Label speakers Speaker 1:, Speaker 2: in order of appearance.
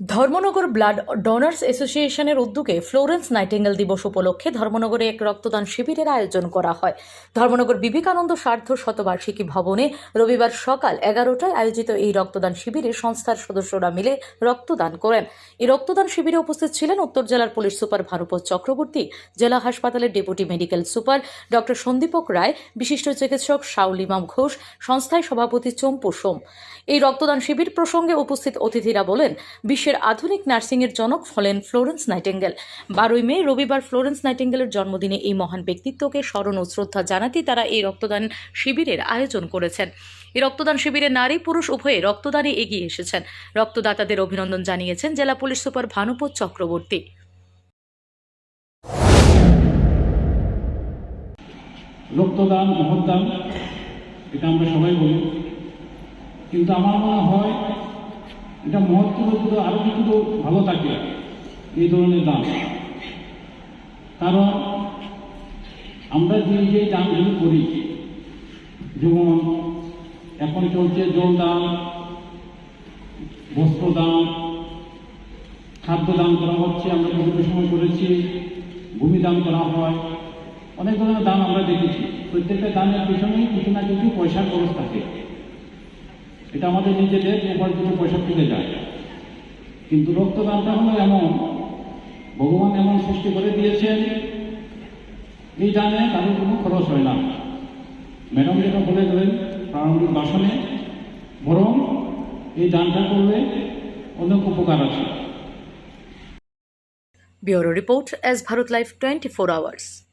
Speaker 1: Dharmanagar blood donors অ্যাসোসিয়েশনের উদ্যোগে Florence Nightingale দিবস উপলক্ষে ধর্মনগরে এক রক্তদান শিবিরের আয়োজন করা হয়। ধর্মনগর বিবেকানন্দ সার্ধ শতবার্ষিকী ভবনে রবিবার সকাল এগারোটায় আয়োজিত এই রক্তদান শিবিরে সংস্থার সদস্যরা মিলে রক্তদান করেন। এই রক্তদান শিবিরে উপস্থিত ছিলেন উত্তর জেলার পুলিশ সুপার ভানুপত চক্রবর্তী, জেলা হাসপাতালের deputy medical super doctor Sandipak Roy, বিশিষ্ট চিকিৎসক শাউল ইমাম ঘোষ, সংস্থায় সভাপতি চম্পু সোম। এই রক্তদান শিবির প্রসঙ্গে উপস্থিত অতিথিরা বলেন বিশ্বের আধুনিক নার্সিংয়ের জনক হলেন ফ্লোরেন্স নাইটেঙ্গেল। বারোই মে, রবিবার ফ্লোরেন্স নাইটেঙ্গেলের জন্মদিনে এই মহান ব্যক্তিত্বকে স্মরণ ও শ্রদ্ধা জানাতেই তারা এই রক্তদান শিবিরের আয়োজন করেছেন। এই রক্তদান শিবিরে নারী, পুরুষ, উভয়ে রক্তদানে এগিয়ে এসেছেন। রক্তদাতাদের অভিনন্দন জানিয়েছেন জেলা পুলিশ সুপার ভানুপত চক্রবর্তী।
Speaker 2: রক্তদান মহদান এটা আমরা সবাই বলি। কিন্তু আমার মনে হয় এটা মহত্ব যদি আরও কিন্তু ভালো থাকে এই ধরনের দাম কারণ আমরা যে যে দানগুলো করি, যেমন এখন চলছে জল দাম বস্ত্র দাম খাদ্য দান করা হচ্ছে, আমরা কোভিডের সময় করেছি, ভূমি দান করা হয়, অনেক ধরনের দান আমরা দেখেছি। প্রত্যেকটা দানের পিছনেই কিছু না কিছু পয়সার খরচ থাকে। এটা আমাদের নিজেদের উপার্জিত পয়সা যায়। কিন্তু রক্তদানটা হলো এমন। ভগবান এমন সৃষ্টি করে দিয়েছেন। এই দানে কারোর কোনো খরচ হয় না। ম্যাডাম যেটা বলে গেলেন প্রারম্ভিক বাসনে, বরং এই দানটা করলে অনেক উপকার আছে।
Speaker 1: Bureau report S Bharat live twenty four hours.